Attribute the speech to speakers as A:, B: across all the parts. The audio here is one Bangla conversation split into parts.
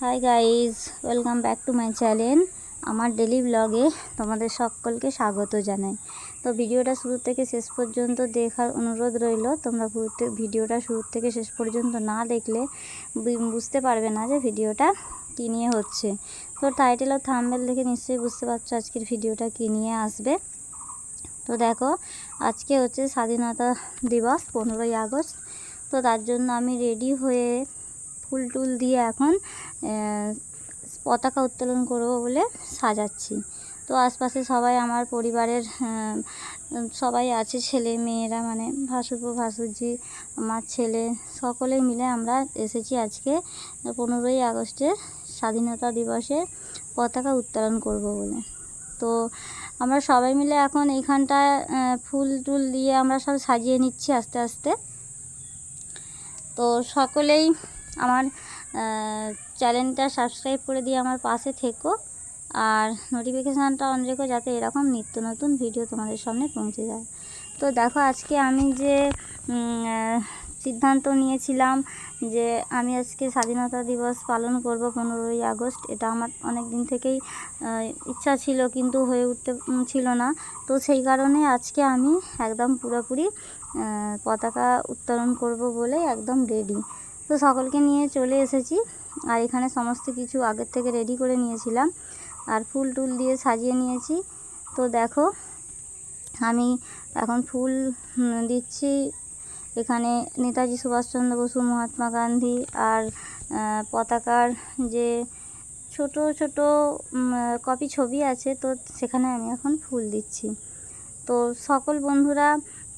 A: Hi guys welcome back to my channel আমার ডেলি ব্লগে তোমাদের সকলকে স্বাগত জানাই। তো ভিডিওটা শুরু থেকে শেষ পর্যন্ত দেখার অনুরোধ রইল। তোমরা ভিডিওটা শুরু থেকে শেষ পর্যন্ত না দেখলে বুঝতে পারবে না যে ভিডিওটা কী নিয়ে হচ্ছে। তো টাইটেল আর থাম্বেল দেখে নিশ্চয়ই বুঝতে পারছ আজকের ভিডিওটা কী নিয়ে আসবে। তো দেখো, আজকে হচ্ছে স্বাধীনতা দিবস, পনেরোই আগস্ট। তো তার জন্য আমি রেডি হয়ে ফুল টুল দিয়ে এখন পতাকা উত্তোলন করব বলে সাজাচ্ছি। তো আশপাশে সবাই আমার পরিবারের সবাই আছে ছেলে মেয়েরা মানে ভাসুরপো ভাসুরজি আমার ছেলে সকলে মিলে আমরা এসেছি আজকে পনেরোই আগস্টের স্বাধীনতা দিবসে পতাকা উত্তোলন করব বলে। তো আমরা সবাই মিলে এখন এইখানটায় আহ, ফুল টুল দিয়ে আমরা সব সাজিয়ে নিচ্ছি আস্তে আস্তে। তো সকলেই আমার চ্যানেলটা সাবস্ক্রাইব করে দিয়ে আমার পাশে থেকো। আর নোটিফিকেশানটা অন রেখো যাতে এরকম নিত্য নতুন ভিডিও তোমাদের সামনে পৌঁছে যায়। তো দেখো, আজকে আমি যে সিদ্ধান্ত নিয়েছিলাম যে আমি আজকে স্বাধীনতা দিবস পালন করব পনেরোই আগস্ট, এটা আমার অনেক দিন থেকেই ইচ্ছা ছিল কিন্তু হয়ে উঠতে ছিল না। তো সেই কারণে আজকে আমি একদম পুরোপুরি পতাকা উত্তোলন করব বলে একদম রেডি তো সকলকে নিয়ে চলে এসেছি। আর এখানে সমস্ত কিছু আগের থেকে রেডি করে নিয়েছিলাম। আর ফুল টুল দিয়ে সাজিয়ে নিয়েছি। তো দেখো, আমি এখন ফুল দিচ্ছি। এখানে নেতাজি সুভাষচন্দ্র বসু, মহাত্মা গান্ধী আর পতাকার যে ছোট ছোট কপি ছবি আছে, তো সেখানে আমি এখন ফুল দিচ্ছি। তো সকল বন্ধুরা,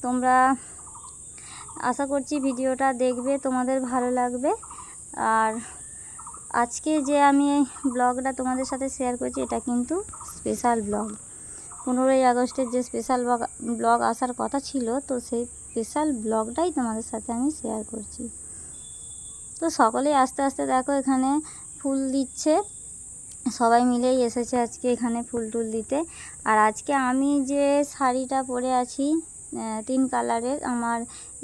A: তোমরা আশা করছি ভিডিওটা দেখবে, তোমাদের ভালো লাগবে। আর আজকে যে আমি এই ব্লগটা তোমাদের সাথে শেয়ার করছি, এটা কিন্তু স্পেশাল ব্লগ পনেরোই আগস্টের যে স্পেশাল ব্লগ আসার কথা ছিল, তো সেই স্পেশাল ব্লগটাই তোমাদের সাথে আমি শেয়ার করছি। তো সকলেই আস্তে আস্তে দেখো, এখানে ফুল দিচ্ছে। সবাই মিলেই এসেছে আজকে এখানে ফুল টুল দিতে। আর আজকে আমি যে শাড়িটা পরে আছি তিন কালারের, আমার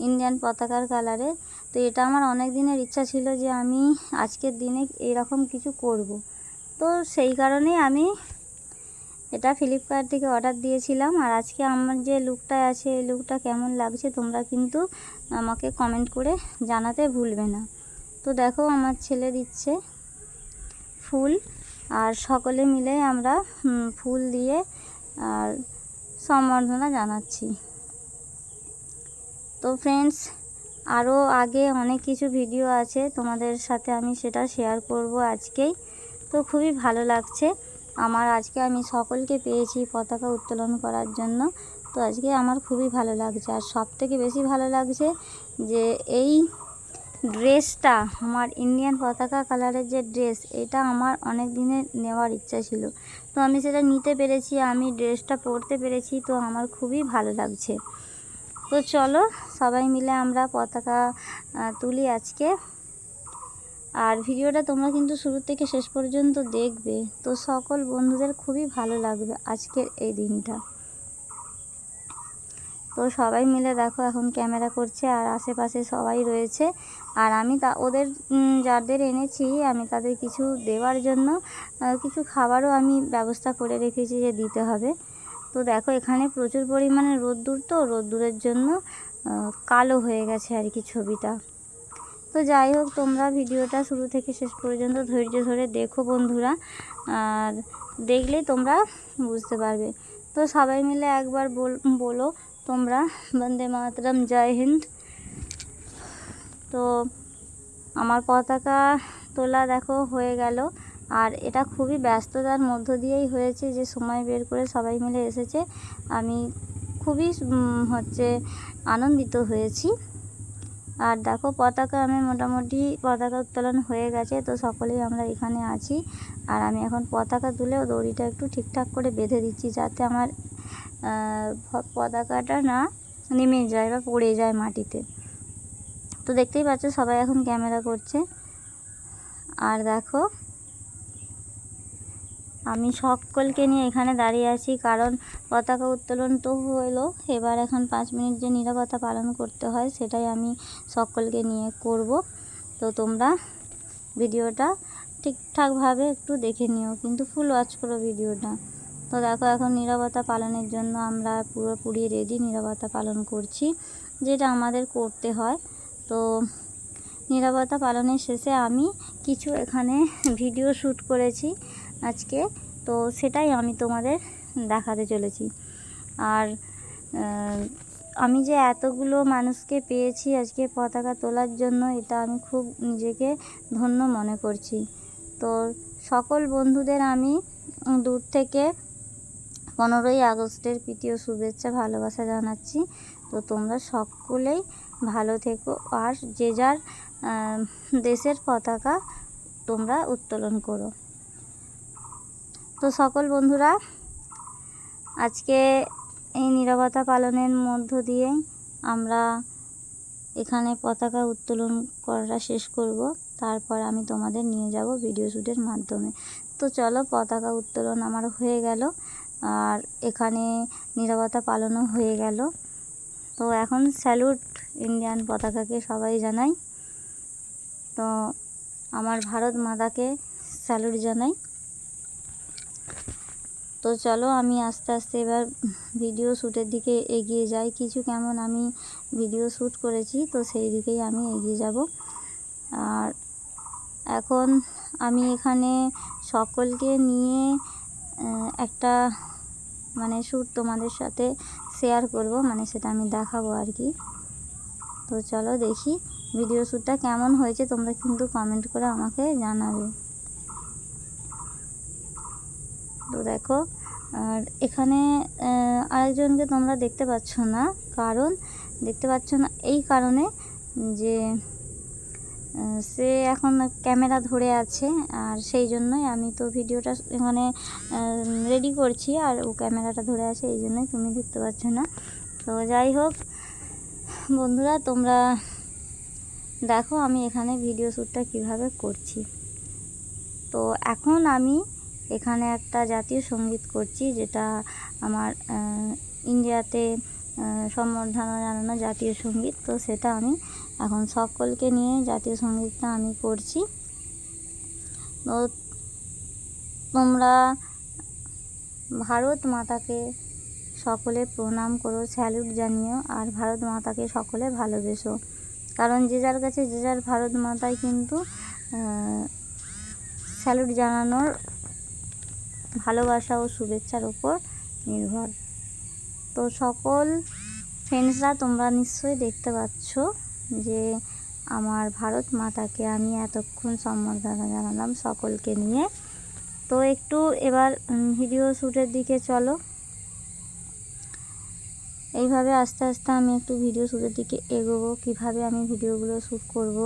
A: ইন্ডিয়ান পতাকার কালারের। তো এটা আমার অনেক দিনের ইচ্ছা ছিল যে আমি আজকের দিনে এরকম কিছু করব। তো সেই কারণেই আমি এটা ফ্লিপকার্ট থেকে অর্ডার দিয়েছিলাম। আর আজকে আমার যে লুকটা আছে, এই লুকটা কেমন লাগছে তোমরা কিন্তু আমাকে কমেন্ট করে জানাতে ভুলবে না। তো দেখো আমার ছেলে দিচ্ছে ফুল। আর সকলে মিলে আমরা ফুল দিয়ে, আর সম্বর্ধনা জানাচ্ছি। তো ফ্রেন্ডস আরও আগে অনেক কিছু ভিডিও আছে, তোমাদের সাথে আমি সেটা শেয়ার করব আজকেই। তো খুবই ভালো লাগছে। আমার আজকে আমি সকলকে পেয়েছি পতাকা উত্তোলন করার জন্য। তো আজকে আমার খুবই ভালো লাগছে। আর সব থেকে বেশি ভালো লাগছে যে এই ড্রেসটা আমার ইন্ডিয়ান পতাকা কালারের যে ড্রেস এটা আমার অনেক দিনের নেওয়ার ইচ্ছা ছিল। তো আমি সেটা নিতে পেরেছি, আমি ড্রেসটা পরতে পেরেছি, তো আমার খুবই ভালো লাগছে। তো চলো, সবাই মিলে আমরা পতাকা তুলি আজকে। আর ভিডিওটা তোমরা কিন্তু শুরু থেকে শেষ পর্যন্ত দেখবে। তো সকল বন্ধুদের খুবই ভালো লাগবে আজকের এই দিনটা। তো সবাই মিলে দেখো এখন ক্যামেরা করছে আর আশেপাশে সবাই রয়েছে। আর আমি তা, ওদের যাদের এনেছি, আমি তাদের কিছু দেওয়ার জন্য কিছু খাবারও আমি ব্যবস্থা করে রেখেছি যে দিতে হবে। তো দেখো এখানে প্রচুর পরিমাণে রোদ্দুর তো, রোদ্দুরের জন্য কালো হয়ে গেছে আর কি ছবিটা। তো যাই হোক, তোমরা ভিডিওটা শুরু থেকে শেষ পর্যন্ত ধৈর্য ধরে দেখো বন্ধুরা, আর দেখলেই তোমরা বুঝতে পারবে। তো সবাই মিলে একবার বল, বলো তোমরা, বন্দে মাতরম, জয় হিন্দ। তো আমার পতাকা তোলা দেখো হয়ে গেল। আর এটা খুবই ব্যস্ততার মধ্য দিয়েই হয়েছে যে সময় বের করে সবাই মিলে এসেছে। আমি খুবই হচ্ছে আনন্দিত হয়েছি। আর দেখো পতাকা, আমি মোটামুটি পতাকা উত্তোলন হয়ে গেছে, তো সকলেই আমরা এখানে আছি। আর আমি এখন পতাকা তুলেও দড়িটা একটু ঠিকঠাক করে বেঁধে দিচ্ছি যাতে আমার পতাকাটা না নেমে যায় বা পড়ে যায় মাটিতে। তো দেখতেই পাচ্ছ সবাই এখন ক্যামেরা করছে। আর দেখো আমি সকলকে নিয়ে এখানে দাঁড়িয়ে আছি, কারণ পতাকা উত্তোলন তো হলো। এবার এখন পাঁচ মিনিট যে নিরাপত্তা পালন করতে হয়, সেটাই আমি সকলকে নিয়ে করব। তো তোমরা ভিডিওটা ঠিকঠাকভাবে একটু দেখে নিও, কিন্তু ফুল ওয়াচ করো ভিডিওটা। তো দেখো, এখন নিরবতা পালনের জন্য আমরা পুরোপুরি রেডি নিরবতা পালন করছি, যেটা আমাদের করতে হয়। তো নিরবতা পালনের শেষে আমি কিছু এখানে ভিডিও শ্যুট করেছি। আজকে। তো সেটাই আমি তোমাদের দেখাতে চলেছি। আর আমি যে এতগুলো মানুষকে পেয়েছি আজকে পতাকা তোলার জন্য, এটা আমি খুব নিজেকে ধন্য মনে করছি। তো সকল বন্ধুদের আমি দূর থেকে পনেরোই আগস্টের প্রীতীয় শুভেচ্ছা, ভালোবাসা জানাচ্ছি। তো তোমরা সকলেই ভালো থেকো। আর যে যার দেশের পতাকা তোমরা উত্তোলন করো। তো সকল বন্ধুরা, আজকে এই নিরবতা পালনের মধ্য দিয়ে আমরা এখানে পতাকা উত্তোলন করাটা শেষ করব। তারপর আমি তোমাদের নিয়ে যাব ভিডিও শ্যুটের মাধ্যমে। তো চলো, পতাকা উত্তোলন আমার হয়ে গেল আর এখানে নিরবতা পালনও হয়ে গেল। তো এখন স্যালুট ইন্ডিয়ান পতাকাকে সবাই জানাই। তো আমার ভারত মাতাকে স্যালুট জানাই। তো চলো আমি আস্তে আস্তে এবার ভিডিও শ্যুটের দিকে এগিয়ে যাই। কিছু কেমন আমি ভিডিও শ্যুট করেছি, তো সেই দিকেই আমি এগিয়ে যাব। আর এখন আমি এখানে সকলকে নিয়ে একটা মানে শ্যুট তোমাদের সাথে শেয়ার করব মানে সেটা আমি দেখাবো আর কি। তো চলো দেখি ভিডিও শ্যুটটা কেমন হয়েছে, তোমরা কিন্তু কমেন্ট করে আমাকে জানাবে। তো দেখো, আর এখানে আরেকজনকে তোমরা দেখতে পাচ্ছ না। কারণ, দেখতে পাচ্ছ না, এই কারণে যে সে এখন ক্যামেরা ধরে আছে, আর সেই জন্যই আমি তো ভিডিওটা এখানে রেডি করছি, আর ও ক্যামেরাটা ধরে আছে, এই জন্যই তুমি দেখতে পাচ্ছ না। তো যাই হোক, বন্ধুরা, তোমরা দেখো আমি এখানে ভিডিও শ্যুটটা কীভাবে করছি। তো এখন আমি এখানে একটা জাতীয় সংগীত করছি, যেটা আমার ইন্ডিয়াতে সম্বর্ধনা জানানো জাতীয় সংগীত। তো সেটা আমি এখন সকলকে নিয়ে জাতীয় সঙ্গীতটা আমি করছি। তো তোমরা ভারত মাতাকে সকলে প্রণাম করো, স্যালুট জানিও, আর ভারত মাতাকে সকলে ভালোবেসো। কারণ যে যার কাছে, যে যার ভারত মাতায় কিন্তু স্যালুট জানানোর ভালোবাসা ও শুভেচ্ছার উপর নির্ভর। তো সকল ফ্রেন্ডসরা তোমরা নিশ্চয়ই দেখতে পাচ্ছ যে আমার ভারত মাতাকে আমি এতক্ষণ সম্বর্ধনা জানালাম সকলকে নিয়ে। তো একটু এবার ভিডিও শ্যুটের দিকে চলো। এইভাবে আস্তে আস্তে আমি একটু ভিডিও শ্যুটের দিকে এগোবো। কীভাবে আমি ভিডিওগুলো শ্যুট করব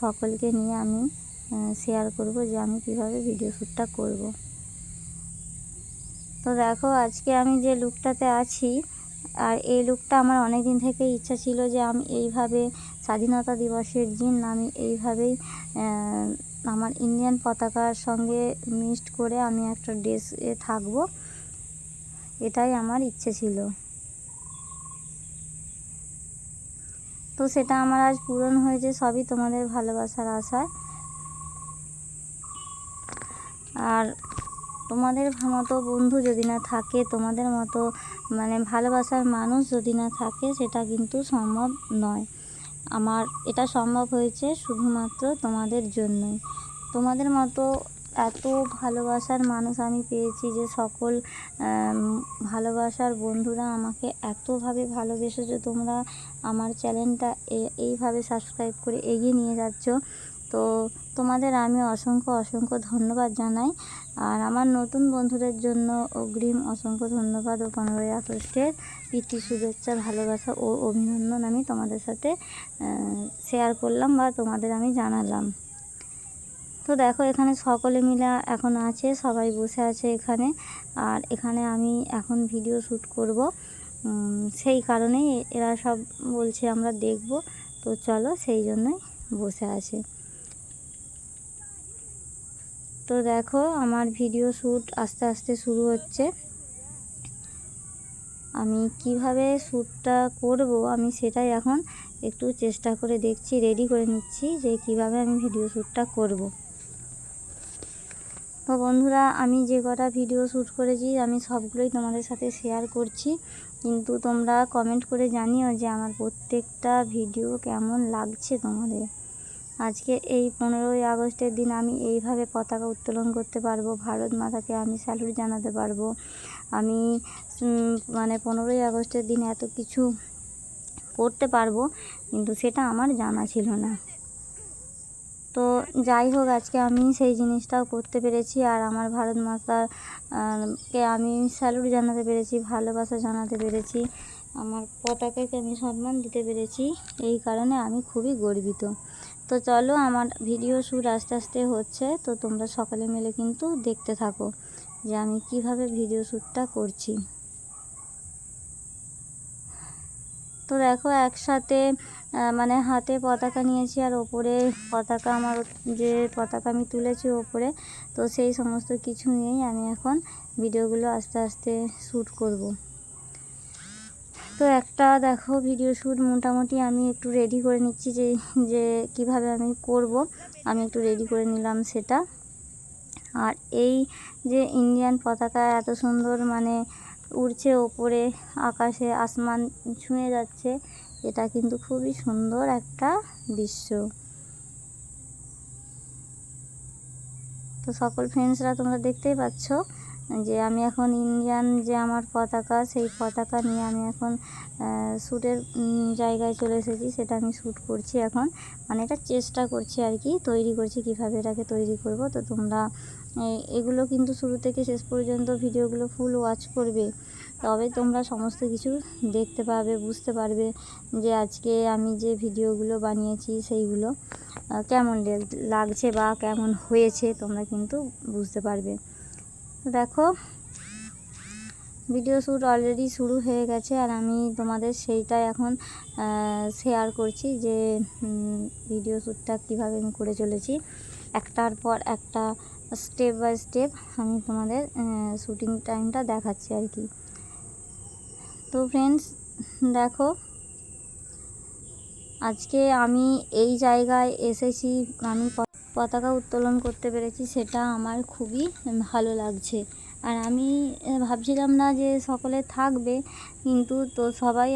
A: সকলকে নিয়ে আমি শেয়ার করব যে আমি কীভাবে ভিডিও শ্যুটটা করব। তো দেখো, আজকে আমি যে লুকটাতে আছি, আর এই লুকটা আমার অনেক দিন থেকে ইচ্ছা ছিল যে আমি এইভাবে স্বাধীনতা দিবসের দিন আমি এইভাবেই আমার ইন্ডিয়ান পতাকার সঙ্গে মিক্সড করে আমি একটা ড্রেসে থাকব। এটাই আমার ইচ্ছে ছিল। তো সেটা আমার আজ পূরণ হয়েছে, সবই তোমাদের ভালোবাসার আশায়। আর তোমাদের মতো বন্ধু যদি না থাকে, তোমাদের মতো মানে ভালোবাসার মানুষ যদি না থাকে, সেটা কিন্তু সম্ভব নয়। আমার এটা সম্ভব হয়েছে শুধুমাত্র তোমাদের জন্যই। তোমাদের মতো এত ভালোবাসার মানুষ আমি পেয়েছি যে সকল ভালোবাসার বন্ধুরা আমাকে এতভাবে ভালোবেসেছো। তোমরা আমার চ্যানেলটা এইভাবে সাবস্ক্রাইব করে এগিয়ে নিয়ে যাচ্ছ। তো তোমাদের আমি অসংখ্য অসংখ্য ধন্যবাদ জানাই। আর আমার নতুন বন্ধুদের জন্য অগ্রিম অসংখ্য ধন্যবাদ ও পনেরোই আগস্টের প্রীতি, শুভেচ্ছা, ভালোবাসা ও অভিনন্দন আমি তোমাদের সাথে শেয়ার করলাম বা তোমাদের আমি জানালাম। তো দেখো, এখানে সকলে মিলে এখন আছে, সবাই বসে আছে এখানে। আর এখানে আমি এখন ভিডিও শ্যুট করব। সেই কারণেই এরা সব বলছে আমরা দেখব। তো চলো সেই জন্যই বসে আছে। তো দেখো আমার ভিডিও শ্যুট আস্তে আস্তে শুরু হচ্ছে। আমি কীভাবে শ্যুটটা করব আমি সেটাই এখন একটু চেষ্টা করে দেখছি রেডি করে নিচ্ছি যে কীভাবে আমি ভিডিও শ্যুটটা করব। তো বন্ধুরা, আমি যে কটা ভিডিও শ্যুট করেছি আমি সবগুলোই তোমাদের সাথে শেয়ার করছি। কিন্তু তোমরা কমেন্ট করে জানিও যে আমার প্রত্যেকটা ভিডিও কেমন লাগছে তোমাদের। আজকে এই পনেরোই আগস্টের দিন আমি এইভাবে পতাকা উত্তোলন করতে পারব, ভারত মাতাকে আমি স্যালুট জানাতে পারব। আমি মানে পনেরোই আগস্টের দিন এত কিছু করতে পারব, কিন্তু সেটা আমার জানা ছিল না। তো যাই হোক, আজকে আমি সেই জিনিসটাও করতে পেরেছি আর আমার ভারত মাতা কে আমি স্যালুট জানাতে পেরেছি, ভালোবাসা জানাতে পেরেছি, আমার পতাকাকে আমি সম্মান দিতে পেরেছি, এই কারণে আমি খুবই গর্বিত। তো চলো আমার ভিডিও শ্যুট আস্তে আস্তে হচ্ছে, তো তোমরা সকালে মিলে কিন্তু দেখতে থাকো যে আমি কীভাবে ভিডিও শ্যুটটা করছি। তো দেখো একসাথে মানে হাতে পতাকা নিয়েছি আর ওপরে পতাকা আমার যে পতাকা আমি তুলেছি ওপরে, তো সেই সমস্ত কিছু নিয়েই আমি এখন ভিডিওগুলো আস্তে আস্তে শ্যুট করব। তো একটা দেখো ভিডিও শ্যুট মোটামুটি আমি একটু রেডি করে নিচ্ছি যে যে কীভাবে আমি করব। আমি একটু রেডি করে নিলাম সেটা। আর এই যে ইন্ডিয়ান পতাকা এত সুন্দর মানে উড়ছে ওপরে, আকাশে আসমান ছুঁয়ে যাচ্ছে, এটা কিন্তু খুবই সুন্দর একটা দৃশ্য। তো সকল ফ্রেন্ডসরা তোমরা দেখতেই পাচ্ছ। যে আমি এখন ইন্ডিয়ান যে আমার পতাকা, সেই পতাকা নিয়ে আমি এখন শ্যুটের জায়গায় চলে এসেছি। সেটা আমি শ্যুট করছি এখন। মানে এটা চেষ্টা করছি আর কি, তৈরি করছি, কীভাবে এটাকে তৈরি করব। তো তোমরা এগুলো কিন্তু শুরু থেকে শেষ পর্যন্ত ভিডিওগুলো ফুল ওয়াচ করবে। তবে তোমরা সমস্ত কিছু দেখতে পাবে, বুঝতে পারবে যে আজকে আমি যে ভিডিওগুলো বানিয়েছি, সেইগুলো কেমন লাগছে বা কেমন হয়েছে, তোমরা কিন্তু বুঝতে পারবে। দেখো ভিডিও শ্যুট অলরেডি শুরু হয়ে গেছে আর আমি তোমাদের সেইটাই এখন শেয়ার করছি যে ভিডিও শ্যুটটা কীভাবে আমি করে চলেছি। একটার পর একটা স্টেপ বাই স্টেপ আমি তোমাদের শ্যুটিং টাইমটা দেখাচ্ছি আর কি। তো ফ্রেন্ডস দেখো, আজকে আমি এই জায়গায় এসেছি, আমি পতাকা উত্তোলন করতে পেরেছি, সেটা আমার খুবই ভালো লাগছে। আর আমি ভাবছিলাম না যে সকলে থাকবে, কিন্তু তো সবাই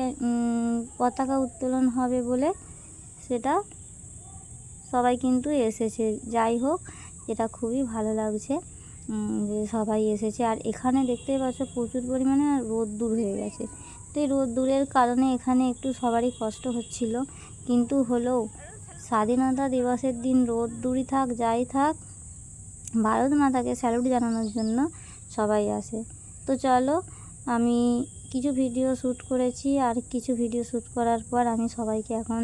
A: পতাকা উত্তোলন হবে বলে সেটা সবাই কিন্তু এসেছে। যাই হোক, এটা খুবই ভালো লাগছে যে সবাই এসেছে। আর এখানে দেখতেই পাচ্ছ প্রচুর পরিমাণে রোদ্দুর হয়ে গেছে। তো এই রোদ্দুরের কারণে এখানে একটু সবারই কষ্ট হচ্ছিল, কিন্তু হলেও স্বাধীনতা দিবসের দিন রোদ্দুরই থাক, যাই থাক, ভারত মাতাকে স্যালুট জানানোর জন্য সবাই আসে। তো চলো, আমি কিছু ভিডিও শ্যুট করেছি আর কিছু ভিডিও শ্যুট করার পর আমি সবাইকে এখন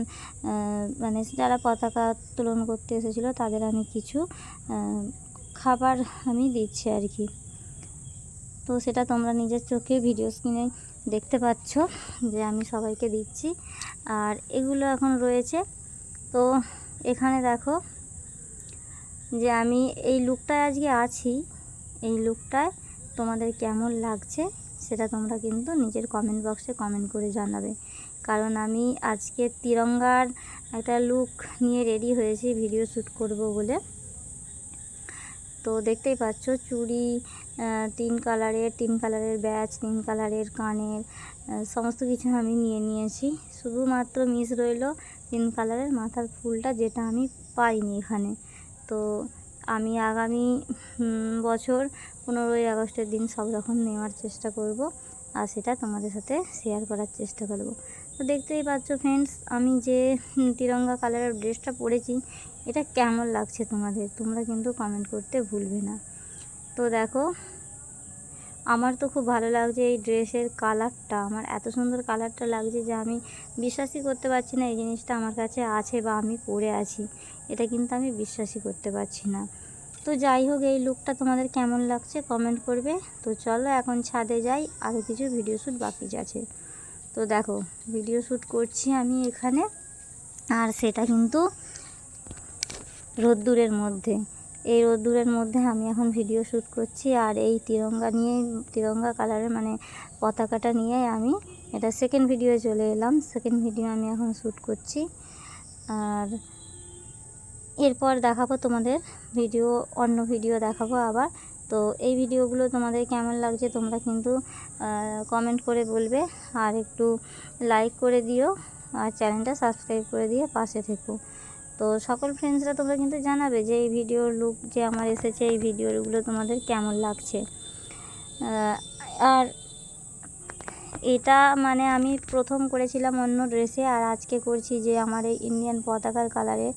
A: মানে যারা পতাকা উত্তোলন করতে এসেছিল তাদের আমি কিছু খাবার আমি দিচ্ছি আর কি। তো সেটা তোমরা নিজের চোখে ভিডিও স্ক্রিনে দেখতে পাচ্ছ যে আমি সবাইকে দিচ্ছি। আর এগুলো এখন রয়েছে। তো এখানে দেখো যে আমি এই লুকটায় আজকে আছি, এই লুকটায় তোমাদের কেমন লাগছে সেটা তোমরা কিন্তু নিজের কমেন্ট বক্সে কমেন্ট করে জানাবে। কারণ আমি আজকে তিরঙ্গার একটা লুক নিয়ে রেডি হয়েছি ভিডিও শ্যুট করব বলে। তো দেখতেই পাচ্ছ চুড়ি তিন কালারের তিন কালারের ব্যাচ, তিন কালারের কানের সমস্ত কিছু আমি নিয়ে নিয়েছি। শুধুমাত্র মিস রইল তিন কালারের মাথার ফুলটা যেটা আমি পাইনি এখানে। তো আমি আগামী বছর পনেরোই আগস্টের দিন সব রকম নেওয়ার চেষ্টা করব আর সেটা তোমাদের সাথে শেয়ার করার চেষ্টা করব। তো দেখতেই পাচ্ছ ফ্রেন্ডস আমি যে তিরঙ্গা কালারের ড্রেসটা পরেছি, এটা কেমন লাগছে তোমাদের? তোমরা কিন্তু কমেন্ট করতে ভুলবে না। তো দেখো, আমার তো খুব ভালো লাগছে এই ড্রেসের কালারটা। আমার এত সুন্দর কালারটা লাগছে যে আমি বিশ্বাসই করতে পারছি না এই জিনিসটা আমার কাছে আছে বা আমি পরে আছি। এটা কিন্তু আমি বিশ্বাসই করতে পারছি না। তো যাই হোক, এই লুকটা তোমাদের কেমন লাগছে কমেন্ট করবে। তো চলো এখন ছাদে যাই আরও কিছু ভিডিও শ্যুট বাকি আছে। তো দেখো, ভিডিও শ্যুট করছি আমি এখানে, আর সেটা কিন্তু রোদ্দুরের মধ্যে। এই রোদ্দুরের মধ্যে আমি এখন ভিডিও শ্যুট করছি আর এই তিরঙ্গা নিয়েই তিরঙ্গা কালারের মানে পতাকাটা নিয়ে আমি এটা সেকেন্ড ভিডিও চলে এলাম। সেকেন্ড ভিডিও আমি এখন শ্যুট করছি। আর এরপর দেখাবো তোমাদের ভিডিও অন্য ভিডিও দেখাবো আবার। তো এই ভিডিওগুলো তোমাদের কেমন লাগছে তোমরা কিন্তু কমেন্ট করে বলবে। আর একটু লাইক করে দিও। আর চ্যানেলটা সাবস্ক্রাইব করে দিয়ে পাশে থেকো। তো সকল ফ্রেন্ডসরা তোমরা কিন্তু জানাবে যে এই ভিডিওর লুক যে আমার এসেছে, এই ভিডিওগুলো তোমাদের কেমন লাগছে। আর এটা মানে আমি প্রথম করেছিলাম অন্য ড্রেসে আর আজকে করছি যে আমার এই ইন্ডিয়ান পতাকার কালারে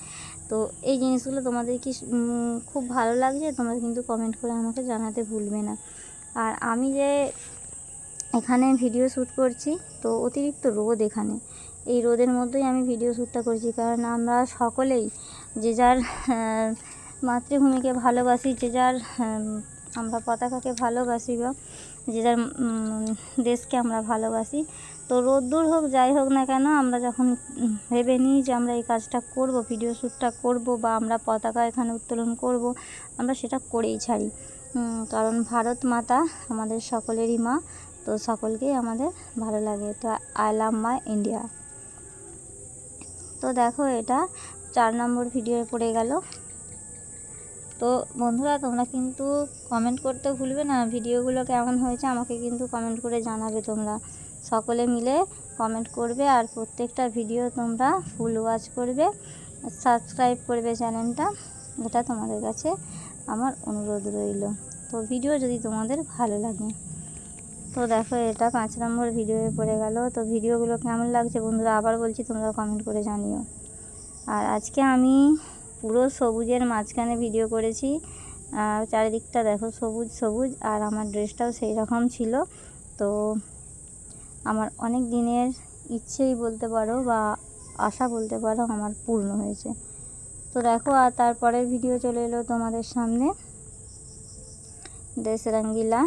A: তো এই জিনিসগুলো তোমাদের কি খুব ভালো লাগছে? তোমরা কিন্তু কমেন্ট করে আমাকে জানাতে ভুলবে না। আর আমি যে এখানে ভিডিও শ্যুট করছি, তো অতিরিক্ত রোদ এখানে। এই রোদের মধ্যেই আমি ভিডিও শ্যুটটা করছি। কারণ আমরা সকলেই যে যার মাতৃভূমিকে ভালোবাসি, যে যার আমরা পতাকাকে ভালোবাসি বা যে যার দেশকে আমরা ভালোবাসি। তো রোদ্দুর হোক, যাই হোক না কেন, আমরা যখন ভেবে নিই যে আমরা এই কাজটা করব ভিডিও শ্যুটটা করব বা আমরা পতাকা এখানে উত্তোলন করব, আমরা সেটা করেই ছাড়ি। কারণ ভারত মাতা আমাদের সকলেরই মা, তো সকলকেই আমাদের ভালো লাগে। তো আই লাভ মাই ইন্ডিয়া তো দেখো এটা চার নম্বর ভিডিও পড়ে গেল। তো বন্ধুরা, তোমরা কিন্তু কমেন্ট করতে ভুলবে না। ভিডিওগুলো কেমন হয়েছে আমাকে কিন্তু কমেন্ট করে জানাবে তোমরা। সকলে মিলে কমেন্ট করবে আর প্রত্যেকটা ভিডিও তোমরা ফুল ওয়াচ করবে। সাবস্ক্রাইব করবে চ্যানেলটা এটা তোমাদের কাছে আমার অনুরোধ রইল। তো ভিডিও যদি তোমাদের ভালো লাগে তো দেখো, এটা পাঁচ নম্বর ভিডিওয়ে পড়ে গেল। তো ভিডিওগুলো কেমন লাগছে বন্ধুরা? আবার বলছি, তোমরা কমেন্ট করে জানিও। আর আজকে আমি পুরো সবুজের মাঝখানে ভিডিও করেছি। চারিদিকটা দেখো, সবুজ সবুজ, আর আমার ড্রেসটাও সেই রকম ছিল। তো আমার অনেক দিনের ইচ্ছেই বলতে পারো বা আশা বলতে পারো, আমার পূর্ণ হয়েছে। তো দেখো, আর তারপরের ভিডিও চলে এলো তোমাদের সামনে। দেশ রঙ্গিলা।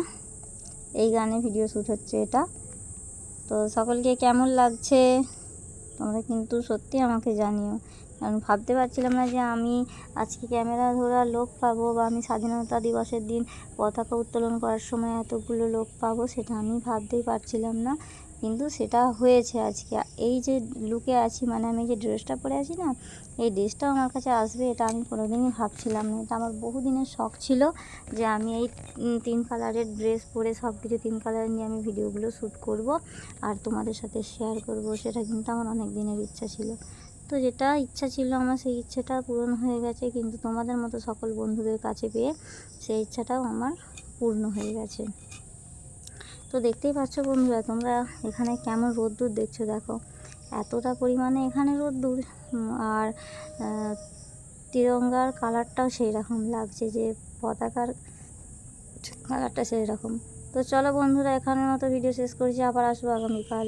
A: এই গানে ভিডিও শ্যুট হচ্ছে এটা। তো সকলকে কেমন লাগছে? তোমরা কিন্তু সত্যি আমাকে জানিও। কারণ ভাবতে পারছিলাম না যে আমি আজকে ক্যামেরা ধরার লোক পাবো বা আমি স্বাধীনতা দিবসের দিন পতাকা উত্তোলন করার সময় এতগুলো লোক পাবো, সেটা আমি ভাবতেই পারছিলাম না। কিন্তু সেটা হয়েছে আজকে। এই যে লুকে আছি মানে আমি যে ড্রেসটা পরে আছি না, এই ড্রেসটাও আমার কাছে আসবে, এটা আমি কোনোদিনই ভাবছিলাম না। এটা আমার বহুদিনের শখ ছিল যে আমি এই তিন কালারের ড্রেস পরে সব কিছু তিন কালার নিয়ে আমি ভিডিওগুলো শ্যুট করব আর তোমাদের সাথে শেয়ার করব, সেটা কিন্তু আমার অনেক দিনের ইচ্ছা ছিল। তো যেটা ইচ্ছা ছিল আমার, সেই ইচ্ছেটা পূরণ হয়ে গেছে, কিন্তু তোমাদের মতো সকল বন্ধুদের কাছে পেয়ে সেই ইচ্ছাটাও আমার পূর্ণ হয়ে গেছে। তো দেখতেই পাচ্ছ বন্ধুরা, তোমরা এখানে কেমন রোদ্দুর দেখছ দেখো। এতটা পরিমাণে এখানে রোদ্দুর আর তিরঙ্গার কালারটাও সেই রকম লাগছে যে, পতাকার কালারটা সেই রকম তো চলো বন্ধুরা, এখানের মতো ভিডিও শেষ করেছি, আবার আসব আগামীকাল।